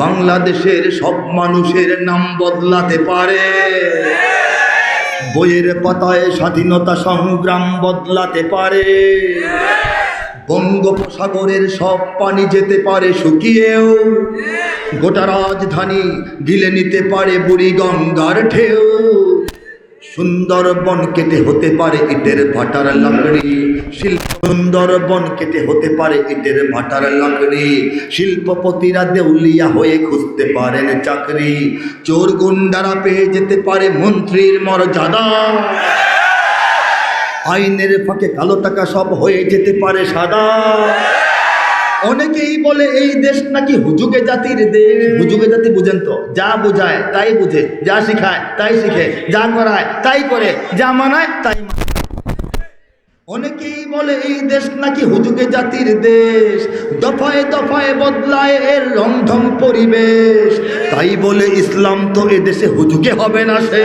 বাংলাদেশের সব মানুষের নাম বদলাতে পারে। বইয়ের পাতায় স্বাধীনতা সংগ্রাম বদলাতে পারে। বঙ্গোপসাগরের সব পানি যেতে পারে শুকিয়েও। গোটা রাজধানী গিলে নিতে পারে বুড়ি গঙ্গার ঢেউ। সুন্দরবন কেটে হতে পারে ইটের ভাটার লাকড়ি শিল্প সুন্দরবন কেটে হতে পারে ইটের ভাটার লাকড়ি শিল্পপতিরা দেউলিয়া হয়ে খুঁজতে পারেন চাকরি। চোর গুন্ডারা পেয়ে যেতে পারে মন্ত্রীর মর্যাদা। আইনের ফাঁকে কালো টাকা সব হয়ে যেতে পারে সাদা। অনেকেই বলে এই দেশ নাকি হুজুগে জাতির দেশ। হুজুগে জাতি বুঝেন তো, যা বোঝায় তাই বুঝে, যা শিখায় তাই শিখে, যা করায় তাই করে, যা মানায় তাই মানে অনেকেই বলে এই দেশ নাকি হুজুগে জাতির দেশ। দফায় দফায় বদলায় এর রংধং পরিবেশ। তাই বলে ইসলাম তো এ দেশে হুজুগে হবে না সে।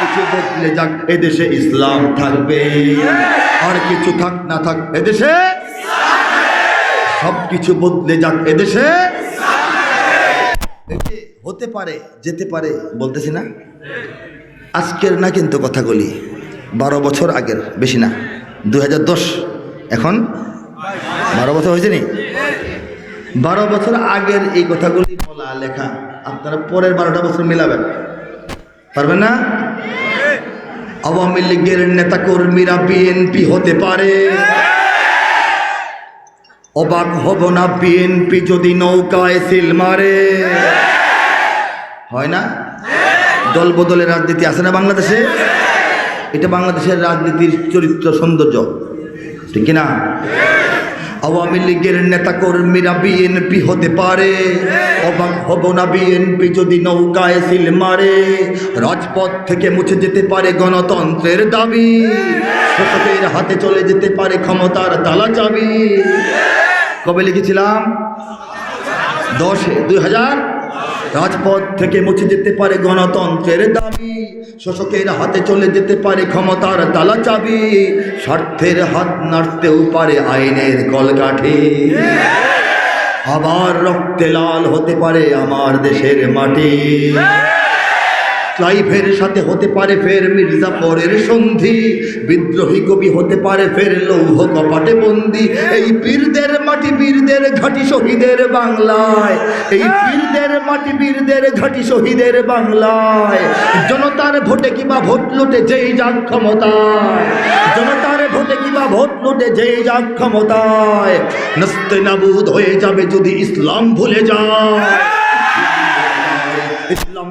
কিছু বদলে যাক, এদেশে ইসলাম থাকবে। আর কিছু থাক, না থাক, এদেশে সব কিছু বদলে যাক, এদেশে হতে পারে, যেতে পারে, বলতেছি না? আজকের না কিন্তু কথাগুলি বারো বছর আগের, বেশি না, দুই হাজার দশ, এখন বারো বছর হয়েছে নি? বারো বছর আগের এই কথাগুলি বলা লেখা আপনারা পরের বারোটা বছর মিলাবেন। পারবেন না? আওয়ামী লীগের নেতা কর্মীরা বিএনপি হতে পারে। অবাক হব না বিএনপি যদি নৌকায় সিল মারে। হয় না? দল বদলের রাজনীতি আছে না বাংলাদেশে? এটা বাংলাদেশের রাজনীতির চরিত্র সৌন্দর্য। ঠিক কিনা? আওয়ামী লীগের নেতা কর্মীরা বিএনপি হতে পারে। অবাক হব না বিএনপি যদি নৌকায় সিল মারে। রাজপথ থেকে মুছে যেতে পারে গণতন্ত্রের দাবি। শাসকের হাতে চলে যেতে পারে ক্ষমতার তালা চাবি। কবে লিখেছিলাম? দশে, দুই হাজার? রাজপথ থেকে মুছে যেতে পারে গণতন্ত্রের দাবি। শোষকের হাতে চলে যেতে পারে ক্ষমতার তালা চাবি, স্বার্থের হাত নাড়তেও পারে আইনের কলকাঠি। আবার রক্তে লাল হতে পারে আমার দেশের মাটি। ক্লাইভের সাথে হতে পারে ফের মির্জাফরের সন্ধি। বিদ্রোহী কবি হতে পারে ফের লৌহ কপাটে বন্দি। এই বীরদের মাটি বীরদের ঘাটি শহীদের বাংলায়। এই বীরদের মাটি বীরদের ঘাটি শহীদের বাংলায়। জনতার ভোটে কিবা ভোট লুটে যেই যাক ক্ষমতায়। জনতার ভোটে কিবা ভোট লুটে যেই যাক ক্ষমতায়। নস্তে নাবুদ হয়ে যাবে যদি ইসলাম ভুলে যায়। ইসলাম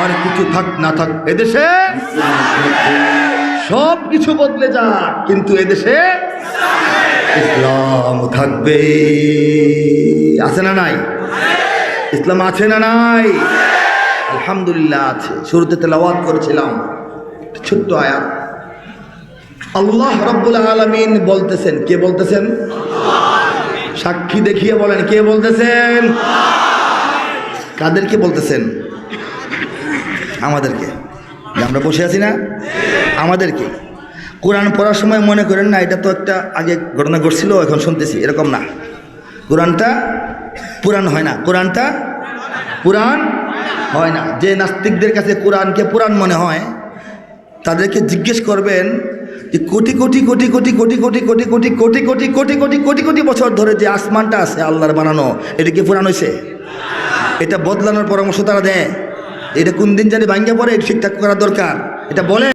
আর কিছু থাক, না থাক, এদেশে সব কিছু বদলে যাক, কিন্তু এদেশে ইসলাম থাকবে। আছে না নাই? ইসলাম আছে না নাই? আলহামদুলিল্লাহ আছে। শুরুতে তেলাওয়াত করেছিলাম। ছোট্ট আয়াত। আল্লাহ রব্বুল আলমিন বলতেছেন, কে বলতেছেন? সাক্ষী দেখিয়ে বলেন, কে বলতেছেন? কাদেরকে বলতেছেন? আমাদেরকে আমরা বসে আছি না আমাদেরকে কোরআন পড়ার সময় মনে করেন না এটা তো একটা আগে ঘটনা ঘটছিল এখন শুনতেছি এরকম না কোরআনটা পুরাণ হয় না কোরআনটা পুরাণ হয় না যে নাস্তিকদের কাছে কোরআনকে পুরাণ মনে হয় তাদেরকে জিজ্ঞেস করবেন যে কোটি কোটি কোটি কোটি কোটি কোটি কোটি কোটি কোটি কোটি কোটি কোটি কোটি কোটি বছর ধরে যে আসমানটা আছে আল্লাহর বানানো এটা কি পুরাণ হয়েছে এটা বদলানোর পরামর্শ তারা দেয় এটা কোন দিন জানি ভাঙ্গে পড়ে এটা ঠিকঠাক করা দরকার। এটা বলেন।